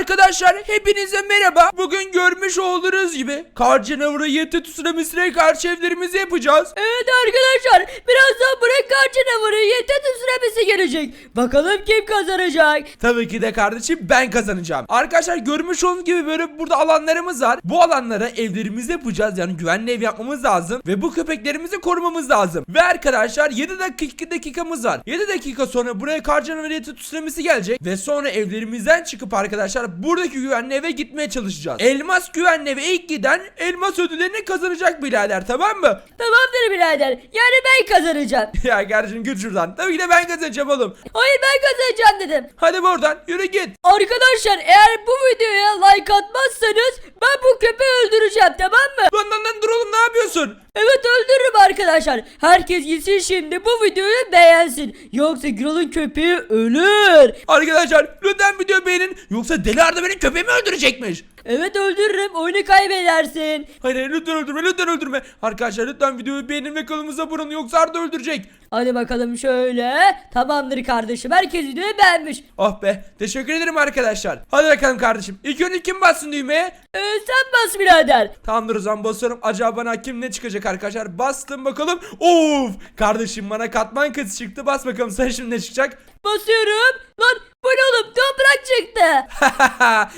Arkadaşlar hepinize merhaba. Bugün görmüş olduğunuz gibi kar canavarı yeti tsunamisine karşı evlerimizi yapacağız. Evet arkadaşlar birazdan buraya kar canavarı yetet süremesi gelecek. Bakalım kim kazanacak? Tabii ki de kardeşim ben kazanacağım. Arkadaşlar görmüş olduğunuz gibi böyle burada alanlarımız var. Bu alanlara evlerimizi yapacağız. Yani güvenli ev yapmamız lazım. Ve bu köpeklerimizi korumamız lazım. Ve arkadaşlar 7 dakika dakikamız var. 7 dakika sonra buraya kar canavarı yeti tsunamisi gelecek. Ve sonra evlerimizden çıkıp arkadaşlar buradaki güvenli eve gitmeye çalışacağız. Elmas güvenli eve ilk giden elmas ödüllerini kazanacak birader tamam mı? Tamamdır birader. Yani ben kazanacağım. ya kardeşim git şuradan. Tabii ki de ben kazanacağım oğlum. Hayır ben kazanacağım dedim. Hadi buradan yürü git. Arkadaşlar eğer bu videoya like atmazsanız ben bu köpeği öldüreceğim tamam mı? Lan lan lan dur oğlum ne yapıyorsun? Evet öldürürüm arkadaşlar. Herkes gitsin şimdi bu videoyu beğensin. Yoksa Gürol'un köpeği ölür. Arkadaşlar lütfen video beğenin yoksa Deli Arda benim köpeğimi öldürecekmiş. Evet öldürürüm oyunu kaybedersin. Hayır hayır lütfen öldürme lütfen öldürme. Arkadaşlar lütfen videoyu beğenin ve kanalımıza abone olun yoksa Arda öldürecek. Hadi bakalım şöyle. Tamamdır kardeşim herkes videoyu beğenmiş. Oh be teşekkür ederim arkadaşlar. Hadi bakalım kardeşim. İlk önce kim bassın düğmeye? Ee, sen bas birader. Tamamdır o zaman basıyorum. Acaba bana kim ne çıkacak arkadaşlar? Bastım bakalım. Of! Kardeşim bana katman kız çıktı. Bas bakalım sen şimdi ne çıkacak? Basıyorum. Lan bu ne oğlum toprak çıktı.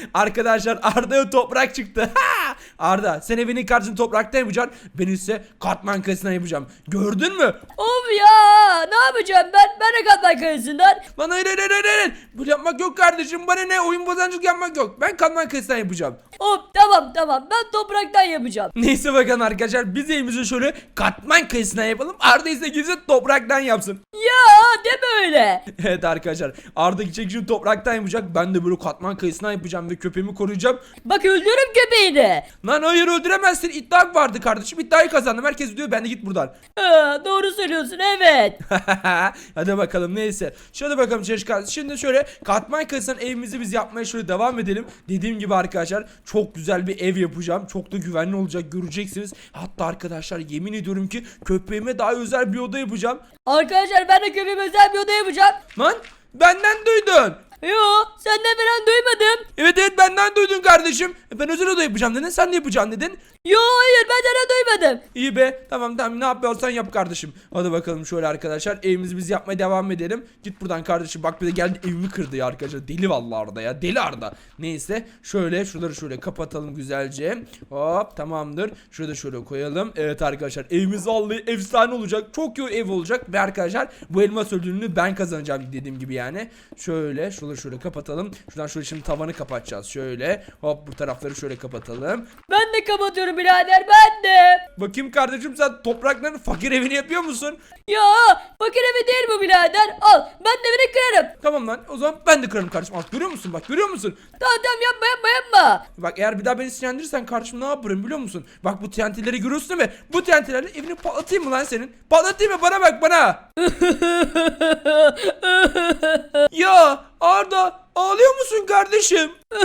Arkadaşlar Arda'ya toprak çıktı. Arda sen evinin karşısını toprakta yapacaksın. Ben ise katman kayasından yapacağım. Gördün mü? of ya ne yapacağım ben? Ben de katman kayasından. Lan hayır hayır hayır hayır. Bu yapmak yok kardeşim. Bana ne oyun bozancılık yapmak yok. Ben katman kayasından yapacağım. Of tamam tamam ben topraktan yapacağım. Neyse bakalım arkadaşlar biz evimizi şöyle katman kayasından yapalım. Arda ise gitsin topraktan yapsın. Ya deme öyle. Evet arkadaşlar Arda gidecek şimdi topraktan yapacak. Ben de böyle katman kayasından yapacağım ve köpeğimi koruyacağım. Bak öldürürüm köpeğini. Lan hayır öldüremezsin. İddia vardı kardeşim. İddiayı kazandım. Herkes diyor ben de git buradan. Ha, doğru söylüyorsun evet. Hadi bakalım neyse. Şöyle bakalım Çeşkan. Şimdi şöyle katman kayasından evimizi biz yapmaya şöyle devam edelim. Dediğim gibi arkadaşlar çok güzel bir ev yapacağım. Çok da güvenli olacak göreceksiniz. Hatta arkadaşlar yemin ediyorum ki köpeğime daha özel bir oda yapacağım. Arkadaşlar ben de köpeğime özel bir oda yapacağım. Lan benden duydun. Yo senden falan duymadım. Evet evet benden duydun kardeşim. E, Ben özel oda yapacağım dedin. Sen de yapacaksın dedin. Yo hayır ben sana duymadım. İyi be tamam tamam ne yapıyorsan yap kardeşim. Hadi bakalım şöyle arkadaşlar evimizi biz yapmaya devam edelim. Git buradan kardeşim bak bir de geldi evimi kırdı ya arkadaşlar. Deli vallahi Arda ya deli Arda. Neyse şöyle şuraları şöyle kapatalım güzelce. Hop tamamdır. Şurada şöyle koyalım. Evet arkadaşlar evimiz vallahi efsane olacak. Çok iyi ev olacak ve arkadaşlar bu elmas ödülünü ben kazanacağım dediğim gibi yani. Şöyle şuraları şöyle kapatalım. Şuradan şöyle şimdi tavanı kapatacağız. Şöyle hop bu tarafları şöyle kapatalım. Ben de kapatıyorum birader ben de. Bakayım kardeşim sen toprakların fakir evini yapıyor musun? Ya fakir evi değil bu birader. Al ben de evini kırarım. Tamam lan o zaman ben de kırarım kardeşim. Bak görüyor musun bak görüyor musun? Tamam tamam yapma yapma yapma. Bak eğer bir daha beni sinirlendirirsen kardeşim ne yaparım biliyor musun? Bak bu TNT'leri görüyorsun değil mi? Bu TNT'lerle evini patlatayım mı lan senin? Patlatayım mı bana bak bana. Arda ağlıyor musun kardeşim?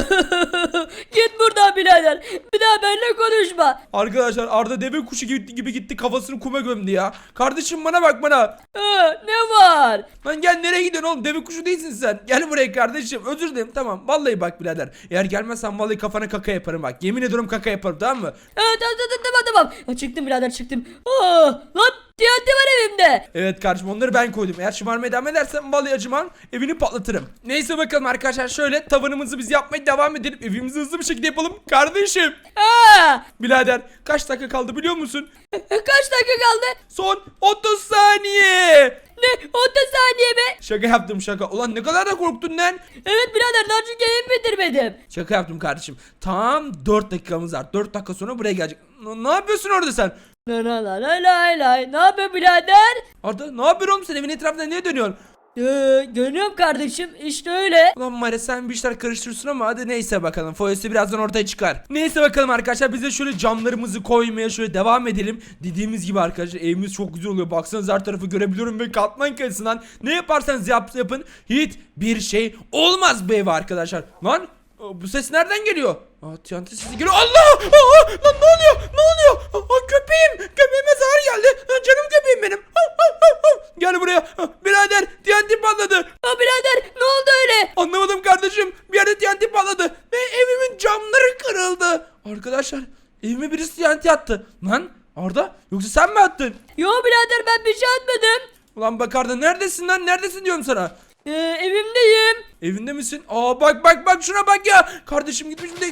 Git buradan birader. Bir daha benimle konuşma. Arkadaşlar Arda deve kuşu gibi, gibi gitti kafasını kuma gömdü ya. Kardeşim bana bak bana. Ha, ne var? Lan gel nereye gidiyorsun oğlum deve kuşu değilsin sen. Gel buraya kardeşim özür dilerim tamam. Vallahi bak birader. Eğer gelmezsen vallahi kafana kaka yaparım bak. Yemin ediyorum kaka yaparım tamam mı? Ha, tamam tamam tamam tamam. Çıktım birader çıktım. Aa, lan TNT var evimde. Evet kardeşim onları ben koydum. Eğer şımarmaya devam edersen vallahi acımam evini patlatırım. Neyse bakalım arkadaşlar şöyle tavanımızı biz yapmaya devam edelim. Evimizi hızlı bir şekilde yapalım. Kardeşim. Ha, Birader kaç dakika kaldı biliyor musun? kaç dakika kaldı? Son 30 saniye. Ne? 30 saniye mi? Şaka yaptım şaka. Ulan ne kadar da korktun lan. Evet birader daha çünkü evimi bitirmedim. Şaka yaptım kardeşim. Tam 4 dakikamız var. 4 dakika sonra buraya gelecek. N- ne yapıyorsun orada sen? La la la la la la. Ne yapıyor birader? Arda ne yapıyorsun oğlum sen evin etrafında niye dönüyorsun? Ee, görüyorum kardeşim işte öyle. Ulan Mare sen bir işler karıştırırsın ama hadi neyse bakalım. Foyası birazdan ortaya çıkar. Neyse bakalım arkadaşlar biz de şöyle camlarımızı koymaya şöyle devam edelim. Dediğimiz gibi arkadaşlar evimiz çok güzel oluyor. Baksanıza her tarafı görebiliyorum ve katman kayısından ne yaparsanız yap, yapın hiç bir şey olmaz bu eve arkadaşlar. Lan bu ses nereden geliyor? Aa, TNT sesi geliyor. Allah! Aa, lan ne oluyor? Ne oluyor? Aa, köpeğim! Köpeğime zarar geldi. Aa, canım köpeğim benim. Aa, aa, aa, aa. Gel buraya. Aa, Birader TNT patladı. Ha birader ne oldu öyle? Anlamadım kardeşim. Bir yerde TNT patladı. Ve Arkadaşlar evime birisi TNT attı. Lan Arda yoksa sen mi attın? Yo bir şey atmadım. Ulan bak Arda neredesin lan neredesin diyorum sana. Ee, evimdeyim. Evinde misin? Aa bak bak bak şuna bak ya. Kardeşim gitmiş bir de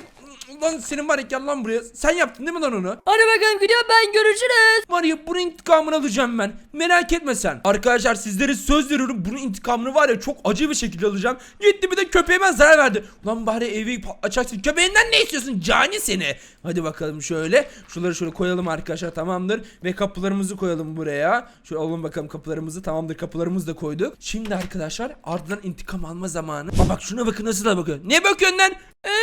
Lan senin var ya gel lan buraya. Sen yaptın değil mi lan onu? Hadi bakalım gidiyorum ben görüşürüz. Var ya bunun intikamını alacağım ben. Merak etme sen. Arkadaşlar sizlere söz veriyorum bunun intikamını var ya çok acı bir şekilde alacağım. Gitti bir de köpeğime zarar verdi. Ulan bari evi açacaksın. Köpeğinden ne istiyorsun? Cani seni. Hadi bakalım şöyle. Şunları şöyle koyalım arkadaşlar tamamdır. Ve kapılarımızı koyalım buraya. Şöyle alalım bakalım kapılarımızı. Tamamdır kapılarımızı da koyduk. Şimdi arkadaşlar ardından intikam alma zamanı. Bak bak şuna bakın nasıl da bakıyor. Ne bakıyorsun lan?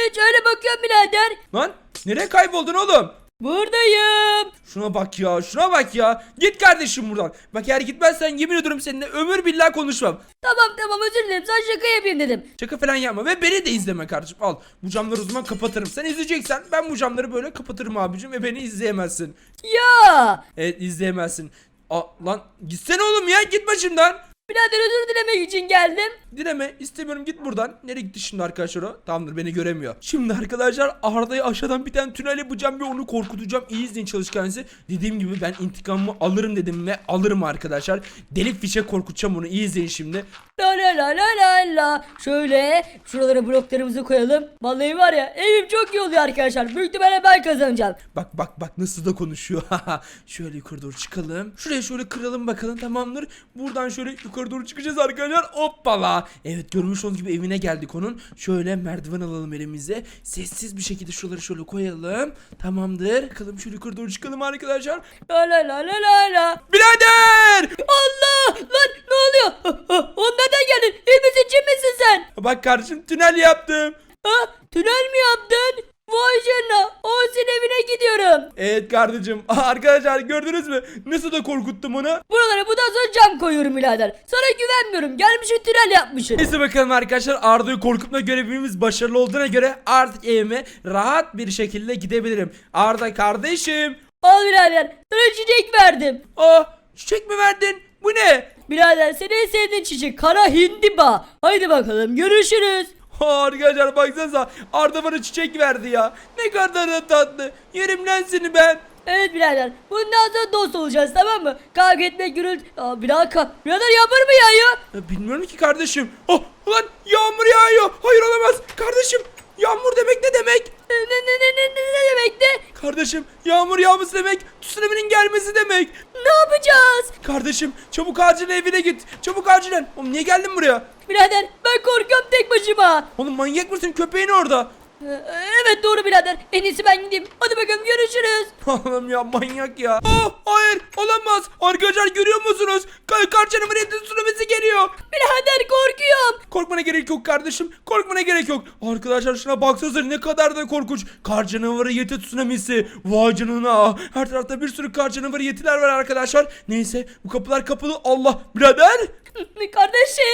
Evet öyle bakıyorum birader. Lan nereye kayboldun oğlum? Buradayım. Şuna bak ya şuna bak ya. Git kardeşim buradan. Bak eğer gitmezsen yemin ediyorum seninle ömür billah konuşmam. Tamam tamam özür dilerim sen şaka yapayım dedim. Şaka falan yapma ve beni de izleme kardeşim. Al bu camları o zaman kapatırım. Sen izleyeceksen ben bu camları böyle kapatırım abicim ve beni izleyemezsin. Ya. Evet izleyemezsin. Aa, lan gitsene oğlum ya git başımdan. Birader özür dilemek için geldim. Dileme istemiyorum git buradan. Nereye gitti şimdi arkadaşlar o? Tamamdır beni göremiyor. Şimdi arkadaşlar Arda'yı aşağıdan bir tane tünel yapacağım ve onu korkutacağım. İyi izleyin çalışkanınızı. Dediğim gibi ben intikamımı alırım dedim ve alırım arkadaşlar. Delik fişe korkutacağım onu. İyi izleyin şimdi. La la la la la la. Şöyle şuralara bloklarımızı koyalım. Vallahi var ya evim çok iyi oluyor arkadaşlar. Büyük ihtimalle ben kazanacağım. Bak bak bak nasıl da konuşuyor. şöyle yukarı doğru çıkalım. Şuraya şöyle kıralım bakalım tamamdır. Buradan şöyle yukarı doğru çıkacağız arkadaşlar. Hoppala. Evet görmüş olduğunuz gibi evine geldik onun. Şöyle merdiven alalım elimize. Sessiz bir şekilde şuraları şöyle koyalım. Tamamdır. Bakalım şöyle yukarı doğru çıkalım arkadaşlar. La la la la la la. Birader! Allah! Lan ne oluyor? Ondan da geldin. İyi misin misin sen? Bak kardeşim tünel yaptım. Ha? Tünel mi yaptın? Vay canına. O senin evine gidiyorum. Evet kardeşim. Arkadaşlar gördünüz mü? Nasıl da korkuttum onu. Buralara bundan sonra cam koyuyorum birader. Sana güvenmiyorum. Gelmişsin tünel yapmışsın. Neyse bakalım arkadaşlar Arda'yı korkutma görevimiz başarılı olduğuna göre artık evime rahat bir şekilde gidebilirim. Arda kardeşim. Al birader. Sana çiçek verdim. Aa çiçek mi verdin? Bu ne? Birader senin en sevdiğin çiçek kara hindiba. Haydi bakalım görüşürüz. Arkadaşlar baksanıza Arda bana çiçek verdi ya. Ne kadar da tatlı. Yerim lan seni ben. Evet birader bundan sonra dost olacağız tamam mı? Kavga etme gürültü. Aa bir dakika. Birader yağmur mu yağıyor? Ya, bilmiyorum ki kardeşim. Oh lan yağmur yağıyor. Hayır olamaz. Kardeşim yağmur demek ne demek? Ne ne ne ne ne, ne demekti? Kardeşim yağmur yağması demek tsunami'nin gelmesi demek. Ne yapacağız? Kardeşim çabuk acil evine git. Çabuk acilen. Oğlum niye geldin buraya? Birader ben korkuyorum tek başıma. Oğlum manyak mısın köpeğin orada. Ee, Evet doğru birader. En iyisi ben gideyim. Hadi bakalım görüşürüz. Oğlum ya manyak ya. Oh hayır olamaz. Arkadaşlar görüyor musunuz? Kar, kar canavarı etin tsunamisi geliyor. Birader korkuyorum. Korkmana gerek yok kardeşim. Korkmana gerek yok. Arkadaşlar şuna baksanıza ne kadar da korkunç. Kar canavarı yeti tsunamisi. Vay canına. Her tarafta bir sürü kar canavarı yetiler var arkadaşlar. Neyse bu kapılar kapalı. Allah birader. Kardeşim.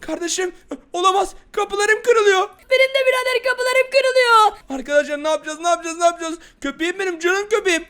Kardeşim olamaz. Kapılarım kırılıyor. Benim de birader kapılarım kırılıyor. Arkadaşlar ne yapacağız ne yapacağız ne yapacağız? Köpeğim benim canım köpeğim.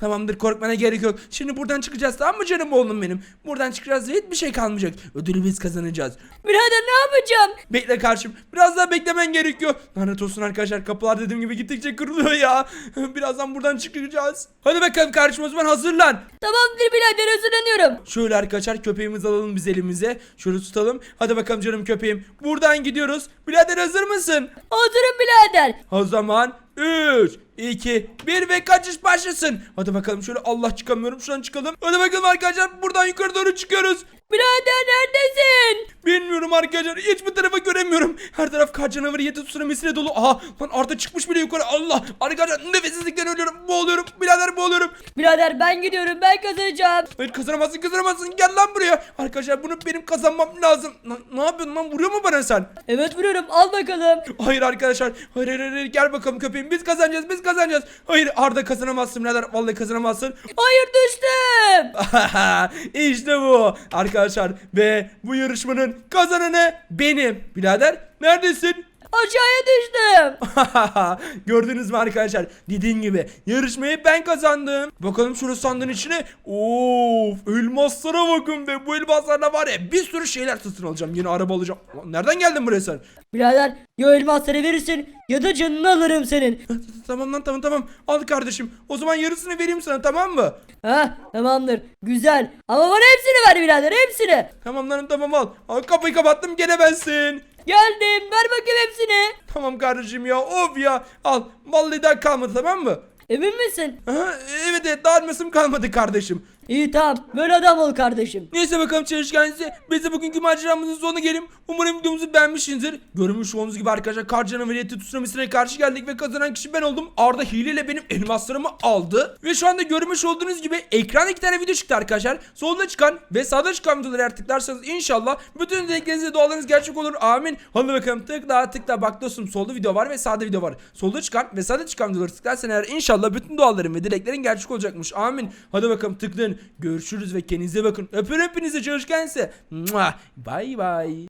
Tamamdır korkmana gerek yok. Şimdi buradan çıkacağız tamam mı canım oğlum benim? Buradan çıkacağız ve hiçbir şey kalmayacak. Ödülü biz kazanacağız. Birader ne yapacağım? Bekle karşım. Biraz daha beklemen gerekiyor. Lanet olsun arkadaşlar. Kapılar dediğim gibi gittikçe kırılıyor ya. Birazdan buradan çıkacağız. Hadi bakalım karşım o zaman hazırlan. Tamamdır birader hazırlanıyorum. Şöyle arkadaşlar köpeğimizi alalım biz elimize. Şöyle tutalım. Hadi bakalım canım köpeğim. Buradan gidiyoruz. Birader hazır mısın? Hazırım birader. O zaman 3, 2, 1 ve kaçış başlasın. Hadi bakalım şöyle Allah çıkamıyorum. Şuradan çıkalım. Hadi bakalım arkadaşlar buradan yukarı doğru çıkıyoruz. Birader neredesin? Bilmiyorum arkadaşlar. Hiçbir tarafa göremiyorum. Her taraf kar canavarı yedi tsunamisiyle dolu. Aha lan Arda çıkmış bile yukarı. Allah. Arkadaşlar nefessizlikten ölüyorum. Boğuluyorum. Birader boğuluyorum. Birader ben gidiyorum ben kazanacağım. Hayır kazanamazsın kazanamazsın. Gel lan buraya. Arkadaşlar bunu benim kazanmam lazım. Lan, ne yapıyorsun lan? Vuruyor mu bana sen? Evet vuruyorum al bakalım. Hayır arkadaşlar. Hayır hayır hayır. Gel bakalım köpeğim. Biz kazanacağız. Biz kazanacağız. Hayır Arda kazanamazsın birader. Vallahi kazanamazsın. Hayır düştüm. işte bu arkadaşlar ve bu yarışmanın kazananı benim. Birader neredesin? Aşağıya düştüm. Gördünüz mü arkadaşlar? Dediğim gibi yarışmayı ben kazandım. Bakalım şurası sandığın içine. Of elmaslara bakın be. Bu elmaslarla var ya bir sürü şeyler satın alacağım. Yeni araba alacağım. Lan Nereden geldin buraya sen? Birader ya elmasları verirsin ya da canını alırım senin. tamam lan tamam tamam. Al kardeşim. O zaman yarısını vereyim sana tamam mı? Ha tamamdır güzel ama bana hepsini ver birader hepsini. Tamam lan tamam al. al kapıyı kapattım gelemezsin. Geldim ver bakayım hepsini. Tamam kardeşim ya of ya. Al vallahi daha kalmadı tamam mı? Emin misin? Aha, evet evet daha elmasım kalmadı kardeşim. İyi tamam böyle adam ol kardeşim. Neyse bakalım çalışkan size. Biz de bugünkü maceramızın sonuna gelelim. Umarım videomuzu beğenmişsinizdir. Görmüş olduğunuz gibi arkadaşlar kar canavariyeti tsunamisine karşı geldik ve kazanan kişi ben oldum. Arda hileyle benim elmaslarımı aldı. Ve şu anda görmüş olduğunuz gibi ekranda iki tane video çıktı arkadaşlar. Solda çıkan ve sağda çıkan videoları eğer tıklarsanız inşallah bütün dilekleriniz dualarınız gerçek olur. Amin. Hadi bakalım tıkla tıkla. Bak dostum solda video var ve sağda video var. Solda çıkan ve sağda çıkan videoları tıklarsan eğer inşallah bütün duaların ve dileklerin gerçek olacakmış. Amin. Hadi bakalım tıklayın. Görüşürüz ve kendinize bakın. Öpüyorum hepinize çalışkan size. Mua. Bye bye.